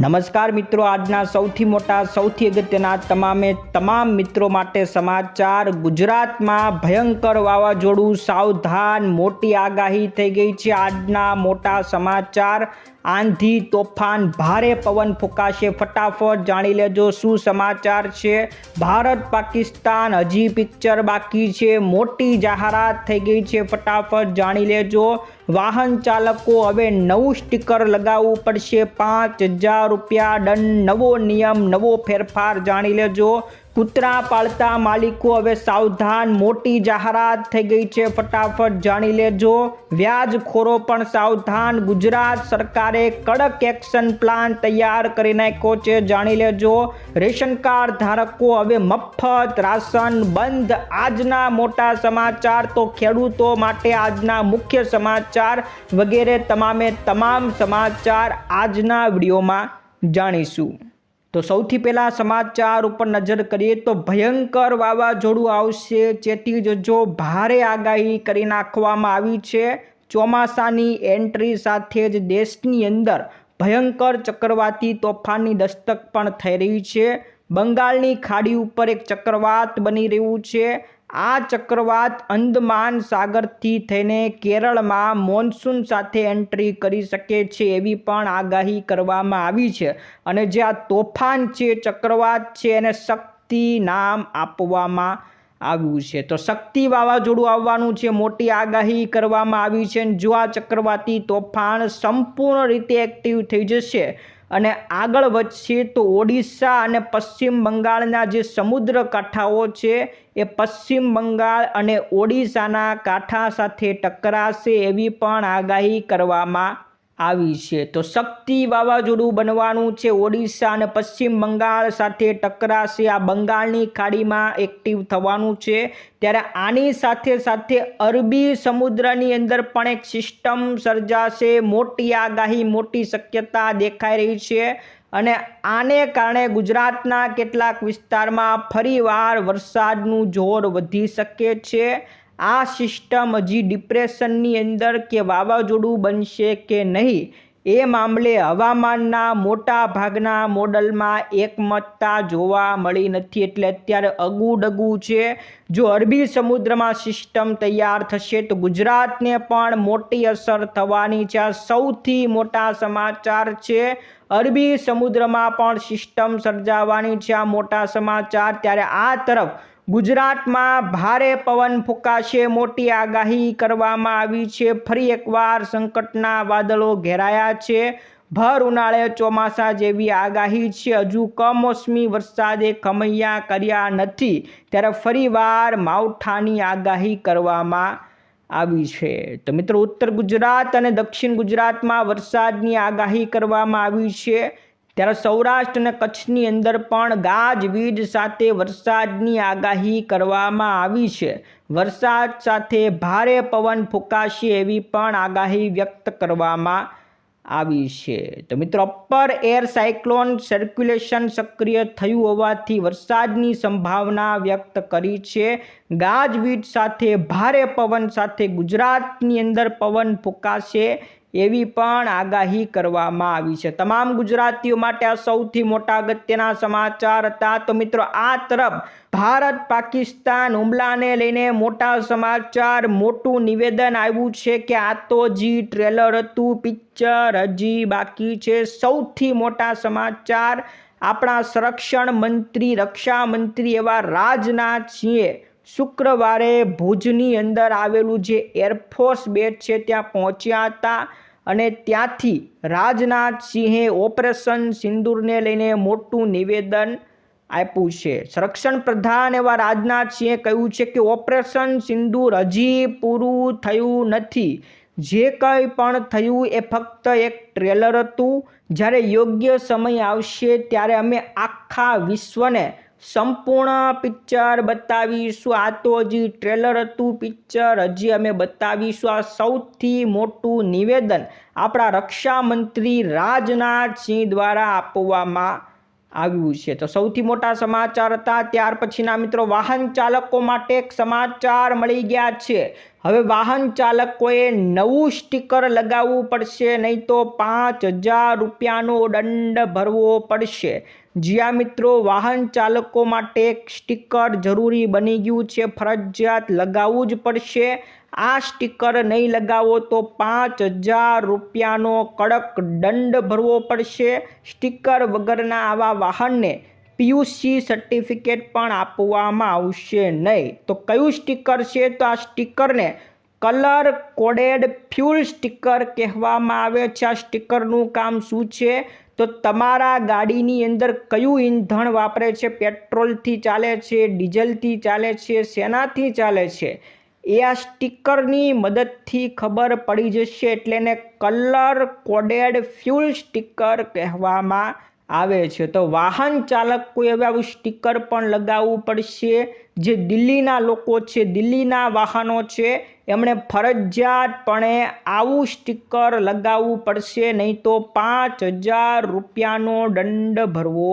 નમસ્કાર મિત્રો, આજના સૌથી મોટા, સૌથી અગત્યના તમામે તમામ મિત્રો માટે સમાચાર. ગુજરાતમાં ભયંકર વાવાઝોડું સાવધાન, મોટી આગાહી થઈ ગઈ છે. આજના મોટા સમાચાર આંધી તોફાન ભારે પવન ફૂંકાશે. ફટાફટ જાણી લેજો શું સમાચાર છે. ભારત, પાકિસ્તાન, હજી પિક્ચર બાકી છે. મોટી જાહેરાત થઈ ગઈ છે. ફટાફટ જાણી લેજો. વાહન ચાલકો હવે નવું સ્ટીકર લગાવવું પડશે. પાંચ હજાર રૂપિયા દંડ, નવો નિયમ, નવો ફેરફાર જાણી લેજો. કૂતરા પાળતા માલિકો હવે સાવધાન, મોટી જાહેરાત થઈ ગઈ છે. ફટાફટ જાણી લેજો. વ્યાજખોરો પણ સાવધાન. ગુજરાત સરકારે કડક એક્શન પ્લાન તૈયાર કરી નાખ્યો છે. જાણી લેજો. રેશન કાર્ડ ધારકો હવે મફત, રાશન બંધ. આજના મોટા સમાચાર તો ખેડૂતો માટે આજના મુખ્ય સમાચાર વગેરે તમામે તમામ સમાચાર આજના વિડીયોમાં જાણીશું. તો સૌથી પહેલાં સમાચાર ઉપર નજર કરીએ તો ભયંકર વાવાઝોડું આવશે. ચેતી જજો ભારે આગાહી કરી નાખવામાં આવી છે, ચોમાસાની એન્ટ્રી સાથે જ દેશની અંદર ભયંકર ચક્રવાતી તોફાનની દસ્તક પણ થઈ રહી છે. બંગાળની ખાડી ઉપર એક ચક્રવાત બની રહ્યું છે. આ ચક્રવાત અંદમાન સાગરથી થઈને કેરળમાં મોન્સૂન સાથે એન્ટ્રી કરી શકે છે એવી પણ આગાહી કરવામાં આવી છે. અને જે આ તોફાન છે, ચક્રવાત છે, એને શક્તિ નામ આપવામાં આવ્યું છે. તો શક્તિ વાવાઝોડું આવવાનું છે, મોટી આગાહી કરવામાં આવી છે જો આ ચક્રવાતી તોફાન સંપૂર્ણ રીતે એક્ટિવ થઈ જશે અને આગળ વધશે તો ઓડિશા અને પશ્ચિમ બંગાળના જે સમુદ્ર કાંઠાઓ છે એ પશ્ચિમ બંગાળ અને ઓડિશાના કાંઠા સાથે ટકરાશે એવી પણ આગાહી કરવામાં આવી છે. તો શક્તિ વાવાઝોડું બનવાનું છે ઓડિશા અને પશ્ચિમ બંગાળ સાથે ટકરાશે. આ બંગાળની ખાડીમાં એક્ટિવ થવાનું છે. ત્યારે આની સાથે સાથે અરબી સમુદ્રની અંદર પણ એક સિસ્ટમ સર્જાશે. મોટી આગાહી, મોટી શક્યતા દેખાઈ રહી છે. અને આને કારણે ગુજરાતના કેટલાક વિસ્તારમાં ફરીવાર વરસાદનું જોર વધી શકે છે. આ સિસ્ટમ હજી ડિપ્રેશનની અંદર કે વાવાઝોડું બનશે કે નહીં એ મામલે હવામાનના મોટા ભાગના મોડલમાં એકમતતા જોવા મળી નથી એટલે અત્યારે અગુડગુ છે. જો અરબી સમુદ્રમાં સિસ્ટમ તૈયાર થશે તો ગુજરાતને પણ મોટી અસર થવાની છે. સૌથી મોટા સમાચાર છે. અરબી સમુદ્રમાં પણ સિસ્ટમ સર્જાવાની છે. આ મોટા સમાચાર ત્યારે આ તરફ ગુજરાતમાં ભારે પવન ફૂંકાશે, મોટી આગાહી કરવામાં આવી છે. ફરી એકવાર સંકટના વાદળો ઘેરાયા છે. ભર ઉનાળે ચોમાસા જેવી આગાહી છે. હજુ કમોસમી વરસાદે ખમૈયા કર્યા નથી. ત્યારે ફરીવાર માવઠાની આગાહી કરવામાં આવી છે. તો મિત્રો, ઉત્તર ગુજરાત અને દક્ષિણ ગુજરાતમાં વરસાદની આગાહી કરવામાં આવી છે. ત્યારે સૌરાષ્ટ્ર અને કચ્છની અંદર પણ ગાજવીજ સાથે વરસાદની આગાહી કરવામાં આવી છે. વરસાદ સાથે ભારે પવન ફૂંકાશે એવી પણ આગાહી વ્યક્ત કરવામાં આવી છે. તો મિત્રો અપર એર સાયક્લોન સર્ક્યુલેશન સક્રિય થયું હોવાથી વરસાદની સંભાવના વ્યક્ત કરી છે. ગાજવીજ સાથે ભારે પવન સાથે ગુજરાતની અંદર પવન ફૂંકાશે એવી પણ આગાહી કરવામાં આવી છે. તમામ ગુજરાતીઓ માટે આ સૌથી મોટા અગત્યના સમાચાર હતા. તો મિત્રો, આ તરફ ભારત, પાકિસ્તાન હુમલાને લઈને મોટા સમાચાર, મોટું નિવેદન આવ્યું છે કે આ તો જી ટ્રેલર હતું, પિક્ચર હજી બાકી છે. સૌથી મોટા સમાચાર, આપણા સંરક્ષણ મંત્રી, રક્ષા મંત્રી એવા રાજનાથ સિંહે શુક્રવારે ભુજની અંદર આવેલું જે એરફોર્સ બેટ છે, ત્યાં પહોંચ્યા હતા અને ત્યાંથી રાજનાથ સિંહે ઓપરેશન સિંદૂરને લઈને મોટું નિવેદન આપ્યું છે. સંરક્ષણ પ્રધાન એવા રાજનાથ સિંહે કહ્યું છે કે ઓપરેશન સિંદૂર હજી પૂરું થયું નથી. જે કંઈ પણ થયું એ ફક્ત એક ટ્રેલર હતું. જ્યારે યોગ્ય સમય આવશે ત્યારે અમે આખા વિશ્વને સંપૂર્ણ પિક્ચર બતાવીશું. આ તો હજી ટ્રેલર હતું પિક્ચર. હજી અમે બતાવીશું આ સૌથી મોટું નિવેદન આપણા રક્ષામંત્રી રાજનાથસિંહ રાજનાથ સિંહ દ્વારા આપવામાં આવ્યું છે. તો સૌથી મોટા સમાચાર હતા. ત્યાર પછીના મિત્રો, વાહન ચાલકો માટે એક સમાચાર મળી ગયા છે. હવે વાહન ચાલકોએ નવું સ્ટીકર લગાવવું પડશે, નહીં તો પાંચ હજાર રૂપિયાનો દંડ ભરવો પડશે. જ્યાં મિત્રો, વાહન ચાલકો માટે સ્ટીકર જરૂરી બની ગયું છે. ફરજિયાત લગાવવું જ પડશે. આ સ્ટીકર નહીં લગાવો તો પાંચ હજાર રૂપિયાનો કડક દંડ ભરવો પડશે. સ્ટીકર વગરના આવા વાહનને પીયુસી સર્ટિફિકેટ પણ આપવામાં આવશે નહીં. તો કયું સ્ટીકર છે? તો આ સ્ટીકરને કલર કોડેડ ફ્યુલ સ્ટીકર કહેવામાં આવે છે. આ સ્ટીકરનું કામ શું છે? તો તમારા ગાડીની અંદર કયું ઈંધણ વાપરે છે? પેટ્રોલથી ચાલે છે, ડીઝલથી ચાલે છે, શેનાથી ચાલે છે? એ આ સ્ટીકરની મદદથી ખબર પડી જશે એટલે એને કલર કોડેડ ફ્યુલ સ્ટીકર કહેવામાં આવે છે. તો વાહન ચાલક કોઈ હવે આવું સ્ટીકર પણ લગાવવું પડશે. જે દિલ્હીના લોકો છે, દિલ્હીના વાહનો છે એમણે ફરજિયાતપણે આવું સ્ટીકર લગાવવું પડશે, નહીં તો પાંચ હજાર રૂપિયાનો દંડ ભરવો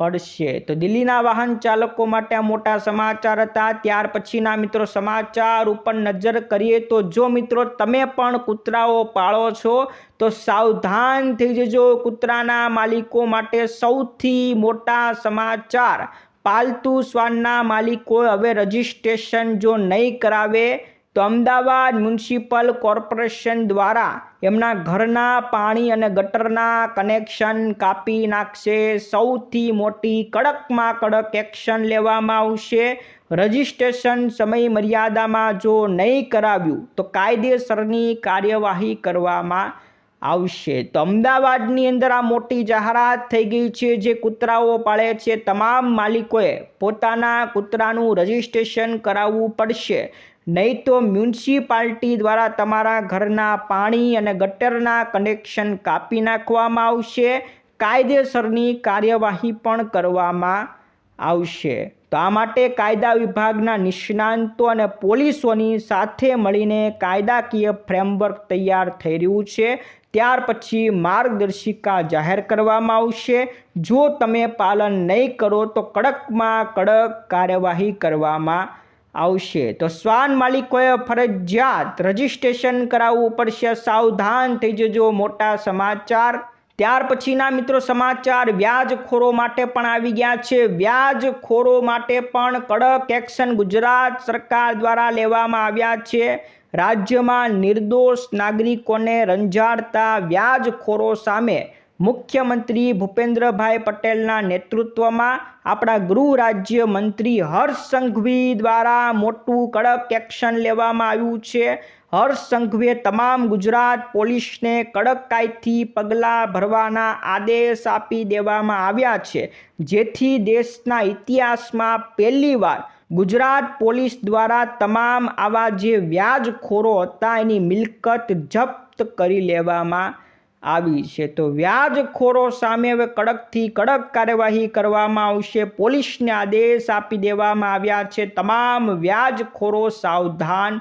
પડશે. તો દિલ્હીના વાહન ચાલકો માટે આ મોટા સમાચાર હતા. ત્યાર પછીના મિત્રો સમાચાર ઉપર નજર કરીએ તો જો મિત્રો તમે પણ કૂતરાઓ પાળો છો, તો સાવધાન થઈ જજો. કૂતરાના માલિકો માટે સૌથી મોટા સમાચાર, પાલતુ શ્વાનના માલિકો હવે રજિસ્ટ્રેશન જો નહીં કરાવે તો અમદાવાદ મ્યુનિસિપલ કોર્પોરેશન દ્વારા એમના ઘરના પાણી અને ગટરના કનેક્શન કાપી નાખશે. સૌથી મોટી કડકમાં કડક એક્શન લેવામાં આવશે. રજિસ્ટ્રેશન સમય મર્યાદામાં જો નહીં કરાવ્યું, તો કાયદેસરની કાર્યવાહી કરવામાં આવશે. તો અમદાવાદની અંદર આ મોટી જાહેરાત થઈ ગઈ છે જે કૂતરાઓ પાળે છે. તમામ માલિકોએ પોતાના કૂતરાનું રજિસ્ટ્રેશન કરાવવું પડશે. નહીં તો મ્યુનિસિપાલિટી દ્વારા તમારા ઘરના પાણી અને ગટરના કનેક્શન કાપી નાખવામાં આવશે. કાયદેસરની કાર્યવાહી પણ કરવામાં આવશે. તો આ માટે કાયદા વિભાગના નિષ્ણાંતો અને પોલીસોની સાથે મળીને કાયદાકીય ફ્રેમવર્ક તૈયાર થઈ રહ્યું છે. ત્યાર પછી માર્ગદર્શિકા જાહેર કરવામાં આવશે. જો તમે પાલન નહીં કરો તો કડકમાં કડક કાર્યવાહી કરવામાં આવશે. તો શ્વાન માલિકોએ ફરજિયાત રજિસ્ટ્રેશન કરાવવું પડશે. સાવધાન થઈ જજો મોટા સમાચાર. ત્યાર પછીના મિત્રો સમાચાર, વ્યાજખોરો માટે પણ આવી ગયા છે. વ્યાજખોરો માટે પણ કડક એક્શન ગુજરાત સરકાર દ્વારા લેવામાં આવ્યા છે. રાજ્યમાં નિર્દોષ નાગરિકોને રંજાડતા વ્યાજખોરો સામે મુખ્યમંત્રી ભૂપેન્દ્રભાઈ પટેલના નેતૃત્વમાં આપણા ગૃહ રાજ્ય મંત્રી હર્ષ સંઘવી દ્વારા મોટું કડક એક્શન લેવામાં આવ્યું છે. હર્ષ સંઘવીએ તમામ ગુજરાત પોલીસને કડકાઈથી પગલાં ભરવાના આદેશ આપી દેવામાં આવ્યા છે. જેથી દેશના ઇતિહાસમાં પહેલીવાર ગુજરાત પોલીસ દ્વારા તમામ આવા જે વ્યાજખોરો હતા એની મિલકત જપ્ત કરી લેવામાં આવી છે. તો વ્યાજખોરો સામે હવે કડકથી કડક કાર્યવાહી કરવામાં આવશે. પોલીસને આદેશ આપી દેવામાં આવ્યા છે. તમામ વ્યાજખોરો સાવધાન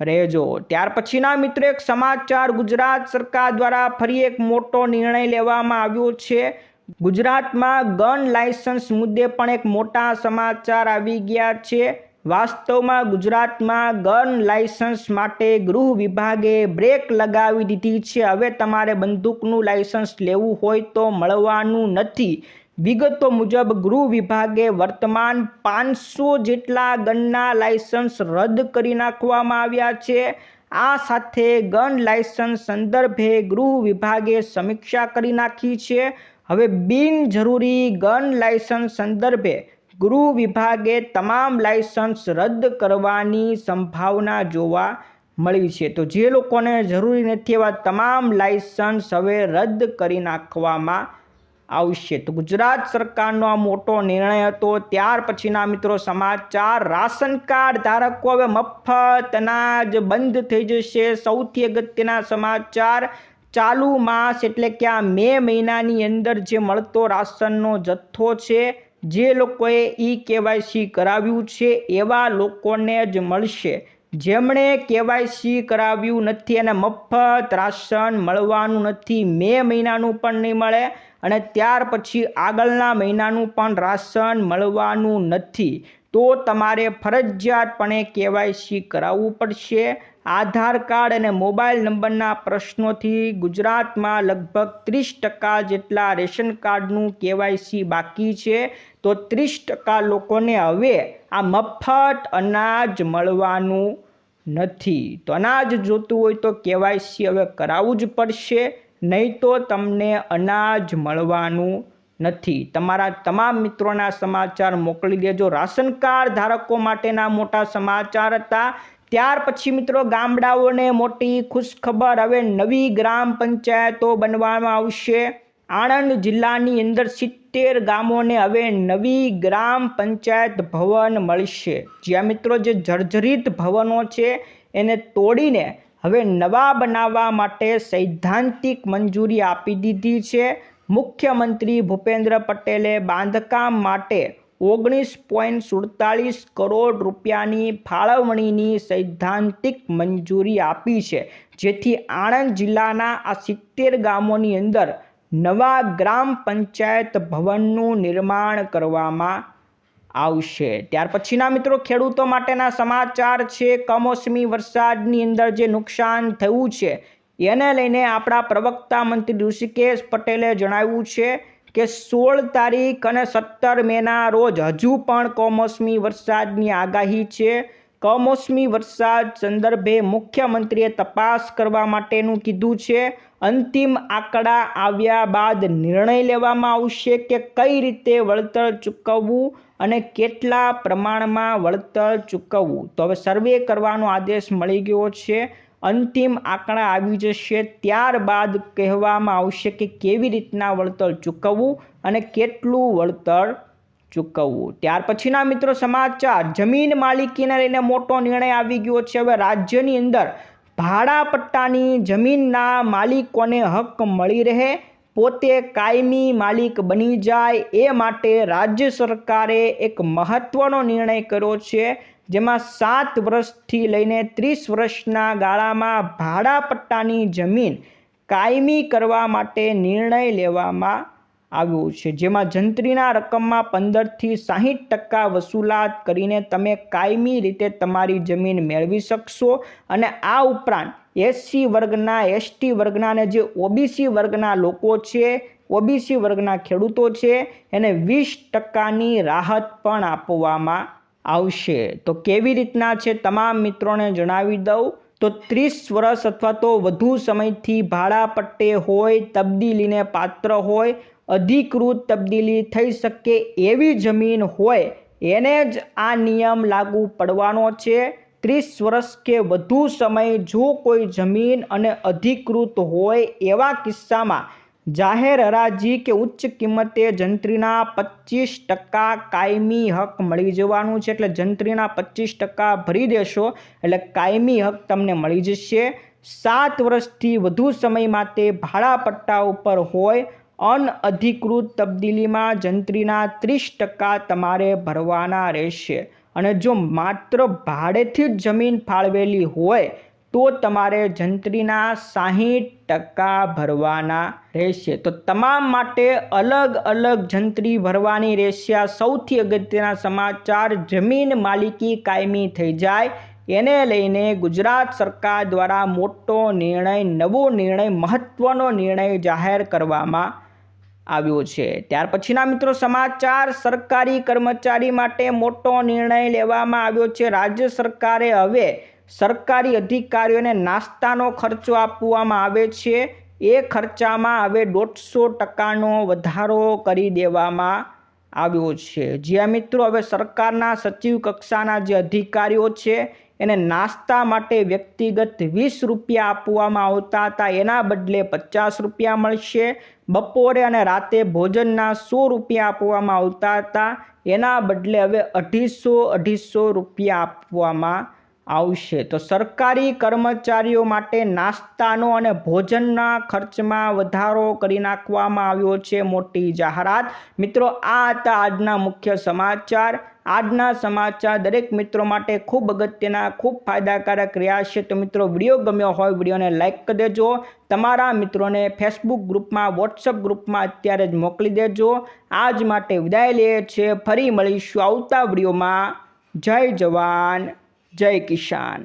રહેજો. ત્યાર પછીના મિત્રો એક સમાચાર. ગુજરાત સરકાર દ્વારા ફરી એક મોટો નિર્ણય લેવામાં આવ્યો છે. ગુજરાતમાં ગન લાયસન્સ મુદ્દે પણ એક મોટા સમાચાર આવી ગયા છે. વાસ્તવમાં ગુજરાતમાં ગન લાયસન્સ માટે ગૃહ વિભાગે બ્રેક લગાવી દીધી છે. હવે તમારે બંદૂકનું લાયસન્સ લેવું હોય તો મળવાનું નથી. વિગતો મુજબ, ગૃહ વિભાગે વર્તમાન પાંચસો જેટલા ગનના લાયસન્સ રદ કરી નાખવામાં આવ્યા છે. આ સાથે ગન લાયસન્સ સંદર્ભે ગૃહ વિભાગે સમીક્ષા કરી નાખી છે. હવે બિનજરૂરી ગન લાયસન્સ સંદર્ભે ગૃહ વિભાગે તમામ લાયસન્સ રદ કરવાની સંભાવના જોવા મળી છે. તો જે લોકોને જરૂરી નથી એવા તમામ લાયસન્સ હવે રદ કરી નાખવામાં આવશે. તો ગુજરાત સરકારનો આ મોટો નિર્ણય હતો. ત્યાર પછીના મિત્રો સમાચાર, રાશન કાર્ડ ધારકો હવે મફત, અનાજ બંધ થઈ જશે. સૌથી અગત્યના સમાચાર, ચાલુ માસ એટલે કે આ મે મહિનાની અંદર જે મળતો રાશનનો જથ્થો છે જે લોકોએ ઈ કેવાયસી કરાવ્યું છે, એવા લોકોને જ મળશે. જેમણે કેવાયસી કરાવ્યું નથી અને મફત રાશન મળવાનું નથી, મે મહિનાનું પણ નહીં મળે અને ત્યાર પછી આગળના મહિનાનું પણ રાશન મળવાનું નથી. તો તમારે ફરજિયાતપણે કેવાયસી કરાવવું પડશે. આધાર કાર્ડ અને મોબાઈલ નંબરના પ્રશ્નોથી ગુજરાતમાં લગભગ ત્રીસ ટકા જેટલા રેશન કાર્ડનું કેવાયસી બાકી છે, તો ત્રીસ ટકા લોકોને હવે આ મફત અનાજ મળવાનું નથી. તો અનાજ જોતું હોય તો કેવાયસી હવે કરાવવું જ પડશે, નહીં તો તમને અનાજ મળવાનું નથી. તમારા તમામ મિત્રોના સમાચાર મોકલી દેજો. રાશન કાર્ડ ધારકો માટેના મોટા સમાચાર હતા. ત્યાર પછી મિત્રો ગામડાઓને મોટી ખુશખબર હવે નવી ગ્રામ પંચાયતો બનવામાં આવશે. આણંદ જિલ્લાની અંદર સિત્તેર ગામોને હવે નવી ગ્રામ પંચાયત ભવન મળશે. જ્યાં મિત્રો જે જર્જરિત ભવનો છે, એને તોડીને હવે નવા બનાવવા માટે સૈદ્ધાંતિક મંજૂરી આપી દીધી છે. મુખ્યમંત્રી ભૂપેન્દ્ર પટેલે બાંધકામ માટે ઓગણીસ પોઈન્ટ સુડતાલીસ કરોડ રૂપિયાની ફાળવણીની સૈદ્ધાંતિક મંજૂરી આપી છે. જેથી આણંદ જિલ્લાના આ સિત્તેર ગામોની અંદર નવા ગ્રામ પંચાયત ભવનનું નિર્માણ કરવામાં આવશે. ત્યાર પછીના મિત્રો, ખેડૂતો માટેના સમાચાર છે, કમોસમી વરસાદની અંદર જે નુકસાન થયું છે, એને લઈને આપણા પ્રવક્તા મંત્રી ઋષિકેશ પટેલે જણાવ્યું છે કે સોળ તારીખ અને સત્તર મેના રોજ હજુ પણ કમોસમી વરસાદની આગાહી છે. કમોસમી વરસાદ સંદર્ભે મુખ્યમંત્રીએ તપાસ કરવા માટેનું કીધું છે. અંતિમ આંકડા આવ્યા બાદ નિર્ણય લેવામાં આવશે કે કઈ રીતે વળતર ચૂકવવું અને કેટલા પ્રમાણમાં વળતર ચૂકવવું. તો હવે સર્વે કરવાનો આદેશ મળી ગયો છે. અંતિમ આંકડા આવી જશે ત્યારબાદ કહેવામાં આવશે કે કેવી રીતના વળતર ચૂકવવું અને કેટલું વળતર ચૂકવવું. ત્યાર પછીના મિત્રો સમાચાર. જમીન માલિકીને લઈને મોટો નિર્ણય આવી ગયો છે. હવે રાજ્યની અંદર ભાડા પટ્ટાની જમીનના માલિકોને હક મળી રહે, પોતે કાયમી માલિક બની જાય, એ માટે રાજ્ય સરકારે એક મહત્ત્વનો નિર્ણય કર્યો છે. જેમાં સાત વર્ષથી લઈને ત્રીસ વર્ષના ગાળામાં ભાડા પટ્ટાની જમીન કાયમી કરવા માટે નિર્ણય લેવામાં આવ્યું છે. જેમાં જંત્રીના રકમમાં પંદરથી સાહીઠ ટકા વસૂલાત કરીને તમે કાયમી રીતે તમારી જમીન મેળવી શકશો અને આ ઉપરાંત એસસી વર્ગના, એસટી વર્ગના અને જે ઓબીસી વર્ગના લોકો છે, ઓબીસી વર્ગના ખેડૂતો છે, એને વીસ ટકાની રાહત પણ આપવામાં આવશે. તો કેવી રીતના છે તમામ મિત્રોને જણાવી દઉં. તો ત્રીસ વર્ષ અથવા તો વધુ સમયથી ભાડા પટ્ટે હોય, તબદીલીને પાત્ર હોય, અધિકૃત તબદીલી થઈ શકે એવી જમીન હોય, એને જ આ નિયમ લાગુ પડવાનો છે. ત્રીસ વર્ષ કે વધુ સમય જો કોઈ જમીન અને અધિકૃત હોય એવા કિસ્સામાં જાહેર હરાજી કે ઉચ્ચ કિંમતે જંત્રીના પચીસ ટકા કાયમી હક મળી જવાનું છે. એટલે જંત્રીના પચીસ ટકા ભરી દેશો, એટલે કાયમી હક તમને મળી જશે. સાત વર્ષથી વધુ સમય માટે ભાડા પટ્ટા ઉપર હોય અનઅધિકૃત તબદીલીમાં જંત્રીના ત્રીસ ટકા તમારે ભરવાના રહેશે. અને જો માત્ર ભાડેથી જ જમીન ફાળવેલી હોય તો તમારે જંત્રીના સાહીઠ ટકા ભરવાના રહેશે. તો તમામ માટે અલગ અલગ જંત્રી ભરવાની રહેશે. આ સૌથી અગત્યના સમાચાર, જમીન માલિકી કાયમી થઈ જાય. એને લઈને ગુજરાત સરકાર દ્વારા મોટો નિર્ણય, નવો નિર્ણય મહત્ત્વનો નિર્ણય જાહેર કરવામાં આવ્યો છે. ત્યાર પછીના મિત્રો સમાચાર, સરકારી કર્મચારી માટે મોટો નિર્ણય લેવામાં આવ્યો છે. રાજ્ય સરકારે હવે સરકારી અધિકારીઓને નાસ્તાનો ખર્ચો આપવામાં આવે છે. એ ખર્ચામાં હવે દોઢસો ટકાનો વધારો કરી દેવામાં આવ્યો છે. જ્યાં મિત્રો, હવે સરકારના સચિવ કક્ષાના જે અધિકારીઓ છે, એને નાસ્તા માટે વ્યક્તિગત વીસ રૂપિયા આપવામાં આવતા હતા. એના બદલે પચાસ રૂપિયા મળશે. બપોરે અને રાતે ભોજનના સો રૂપિયા આપવામાં આવતા હતા. એના બદલે હવે અઢીસો અઢીસો રૂપિયા આપવામાં આવશે. તો સરકારી કર્મચારીઓ માટે નાસ્તાનો અને ભોજનના ખર્ચમાં વધારો કરી નાખવામાં આવ્યો છે મોટી જાહેરાત. મિત્રો, આ હતા આજના મુખ્ય સમાચાર. આજના સમાચાર દરેક મિત્રો માટે ખૂબ અગત્યના, ખૂબ ફાયદાકારક રહ્યા છે. તો મિત્રો, વીડિયો ગમ્યો હોય વિડીયોને લાઇક કરી દેજો. તમારા મિત્રોને ફેસબુક ગ્રુપમાં, વોટ્સઅપ ગ્રુપમાં અત્યારે જ મોકલી દેજો. આજ માટે વિદાય લઈએ છીએ. ફરી મળીશું આવતા વિડીયોમાં. જય જવાન. જય કિસાન.